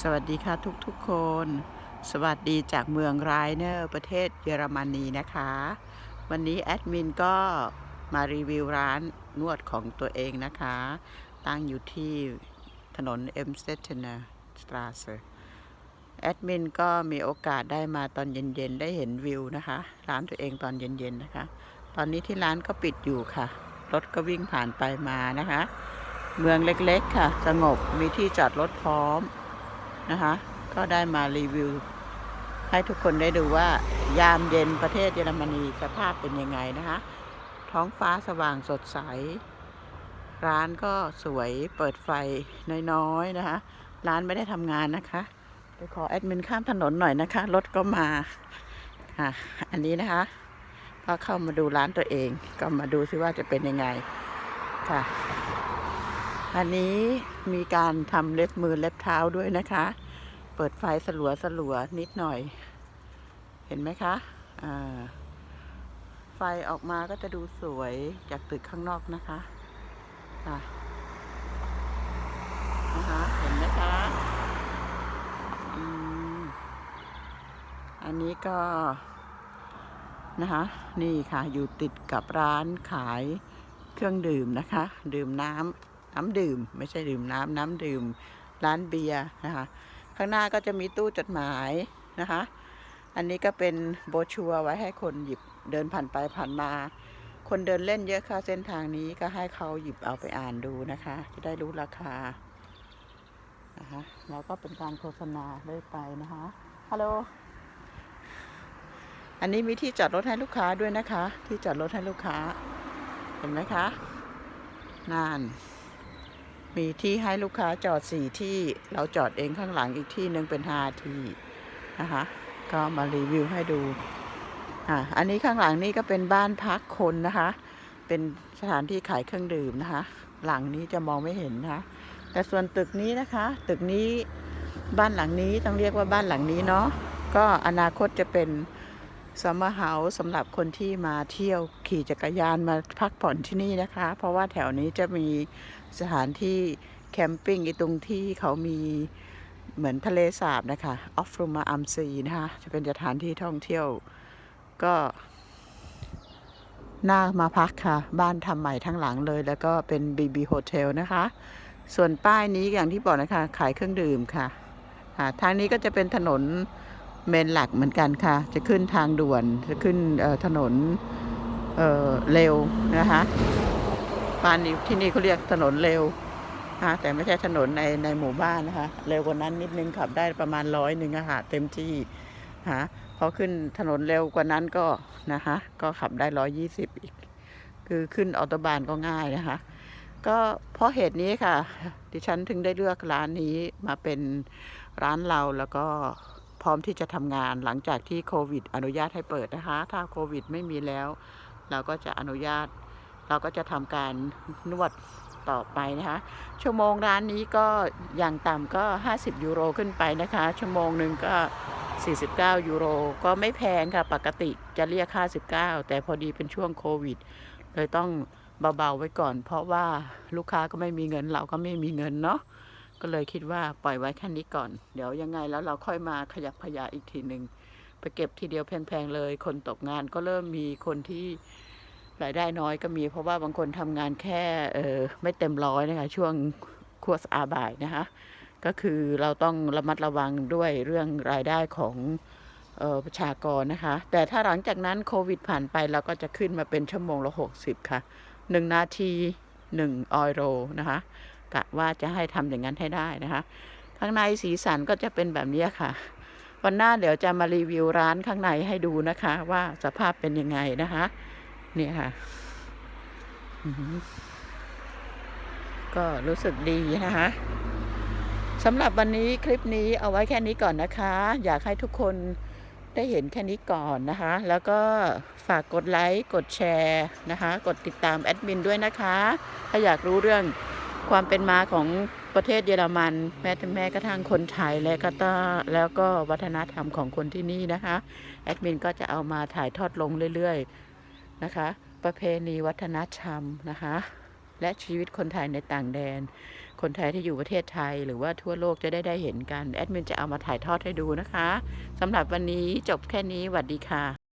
สวัสดีค่ะทุกๆคน สวัสดีจากเมืองไรเนอร์ประเทศเยอรมนีนะคะ วันนี้แอดมินก็มารีวิวร้านนวดของตัวเองนะคะ ตั้งอยู่ที่ถนนเอ็มสเตทเนอร์สตราเซแอดมินก็มีโอกาสได้มาตอนเย็นๆ ได้เห็นวิวนะคะ ร้านตัวเองตอนเย็นๆนะคะ ตอนนี้ที่ร้านก็ปิดอยู่ค่ะ รถก็วิ่งผ่านไปมานะคะ เมืองเล็กๆค่ะ สงบมีที่จอดรถพร้อม นะคะ ก็ได้มารีวิว ให้ทุกคนได้ดูว่ายามเย็นประเทศเยอรมนีสภาพเป็นยังไงนะคะ ท้องฟ้าสว่างสดใส ร้านก็สวยเปิดไฟน้อยๆนะคะ ร้านไม่ได้ทำงานนะคะไปขอแอดมินข้ามถนนหน่อยนะคะ รถก็มาค่ะอันนี้นะคะ ก็เข้ามาดูร้านตัวเอง ก็มาดูซิว่าจะเป็นยังไงค่ะ อันนี้มีการทำเล็บมือเล็บเท้าด้วยนะคะ เปิดไฟสลัวสลัวนิดหน่อย เห็นไหมคะไฟออกมาก็จะดูสวยจากตึกข้างนอกนะคะค่ะนะคะเห็นไหมคะอันนี้ก็นะคะนี่ค่ะอยู่ติดกับร้านขายเครื่องดื่มนะคะ ดื่มน้ำ น้ำดื่ม ไม่ใช่ดื่มน้ำน้ำดื่ม ร้านเบียร์นะคะ ข้างหน้าก็จะมีตู้จดหมายนะคะ อันนี้ก็เป็นโบชัวไว้ให้คนหยิบเดินผ่านไปผ่านมา คนเดินเล่นเยอะค่ะเส้นทางนี้ก็ให้เขาหยิบเอาไปอ่านดูนะคะ จะได้รู้ราคานะคะแล้วก็เป็นการโฆษณาเรื่อยไปนะคะฮัลโหลอันนี้มีที่จอดรถให้ลูกค้าด้วยนะคะ ที่จอดรถให้ลูกค้า เห็นไหมคะนั่น มีที่ให้ลูกค้าจอดสี่ที่ เราจอดเองข้างหลังอีกที่หนึ่งเป็นห้าที่นะคะ ก็มารีวิวให้ดู อ่าอันนี้ข้างหลังนี่ก็เป็นบ้านพักคนนะคะ เป็นสถานที่ขายเครื่องดื่มนะคะ หลังนี้จะมองไม่เห็นนะคะแต่ส่วนตึกนี้นะคะ ตึกนี้บ้านหลังนี้ต้องเรียกว่าบ้านหลังนี้เนาะ ก็อนาคตจะเป็น ซัมเมอร์เฮาส์สำหรับคนที่มาเที่ยวขี่จักรยานมาพักผ่อนที่นี่นะคะ เพราะว่าแถวนี้จะมีสถานที่แคมปิ้งอีตรงที่เขามีเหมือนทะเลสาบนะคะออฟรูมาอัมซีนะคะ จะเป็นสถานที่ท่องเที่ยวก็น่ามาพักค่ะ บ้านทำใหม่ทั้งหลังเลย แล้วก็เป็น BB Hotel นะคะ ส่วนป้ายนี้อย่างที่บอกนะคะ ขายเครื่องดื่มค่ะทางนี้ก็จะเป็นถนน เมนหลักเหมือนกันค่ะ จะขึ้นทางด่วน จะขึ้นถนนเเร็วนะคะบ้านนี้ที่นี่เขาเรียกถนนเร็วนะแต่ไม่ใช่ถนนในในหมู่บ้านนะคะ เร็วกว่านั้นนิดนึงขับได้ประมาณร้อยหนึ่งอะค่ะเต็มที่ฮะพอขึ้นถนนเร็วกว่านั้นก็นะคะ ก็ขับได้ร้อยยี่สิบอีก คือขึ้นออโตบานก็ง่ายนะคะ ก็เพราะเหตุนี้ค่ะ ดิฉันถึงได้เลือกร้านนี้มาเป็นร้านเราแล้วก็ พร้อมที่จะทำงานหลังจากที่โควิด อนุญาตให้เปิดนะคะ ถ้าโควิดไม่มีแล้ว เราก็จะอนุญาต เราก็จะทำการนวดต่อไปนะคะ ชั่วโมงร้านนี้ก็อย่างต่ำก็ 50 ยูโรขึ้นไปนะคะ ชั่วโมงหนึ่งก็ 49 ยูโร ก็ไม่แพงค่ะ ปกติจะเรียก 59 แต่พอดีเป็นช่วงโควิด เลยต้องเบาๆไว้ก่อน เพราะว่าลูกค้าก็ไม่มีเงินเราก็ไม่มีเงินเนาะ ก็เลยคิดว่าปล่อยไว้แค่นี้ก่อน เดี๋ยวยังไงแล้วเราค่อยมาขยับขยายอีกทีหนึ่งไปเก็บทีเดียวแพงๆเลย คนตกงานก็เริ่มมีคนที่รายได้น้อยก็มี เพราะว่าบางคนทำงานแค่เออไม่เต็มร้อยนะคะช่วงครัวสอาบ่ายนะคะ ก็คือเราต้องระมัดระวังด้วยเรื่องรายได้ของออประชากรนะคะ แต่ถ้าหลังจากนั้นโควิดผ่านไปเราก็จะขึ้นมาเป็นชั่วโมงละ 60 ค่ะหนึ่งนาทีหนึ่งออยโรนะคะ กะว่าจะให้ทำอย่างนั้นให้ได้นะคะ ข้างในสีสันก็จะเป็นแบบนี้ค่ะ วันหน้าเดี๋ยวจะมารีวิวร้านข้างในให้ดูนะคะ ว่าสภาพเป็นยังไงนะคะนี่ค่ะก็รู้สึกดีนะคะสำหรับวันนี้คลิปนี้เอาไว้แค่นี้ก่อนนะคะ อยากให้ทุกคนได้เห็นแค่นี้ก่อนนะคะ แล้วก็ฝากกดไลค์ กดแชร์นะคะ กดติดตามแอดมินด้วยนะคะ ถ้าอยากรู้เรื่อง ความเป็นมาของประเทศเยอรมัน แม้แต่แม้กระทั่งคนไทยและก็ต้าแล้วก็วัฒนธรรมของคนที่นี่นะคะ แอดมินก็จะเอามาถ่ายทอดลงเรื่อยๆนะคะ ประเพณีวัฒนธรรมนะคะ และชีวิตคนไทยในต่างแดน คนไทยที่อยู่ประเทศไทย หรือว่าทั่วโลกจะได้ได้เห็นกัน แอดมินจะเอามาถ่ายทอดให้ดูนะคะสำหรับวันนี้จบแค่นี้หวัดดีค่ะ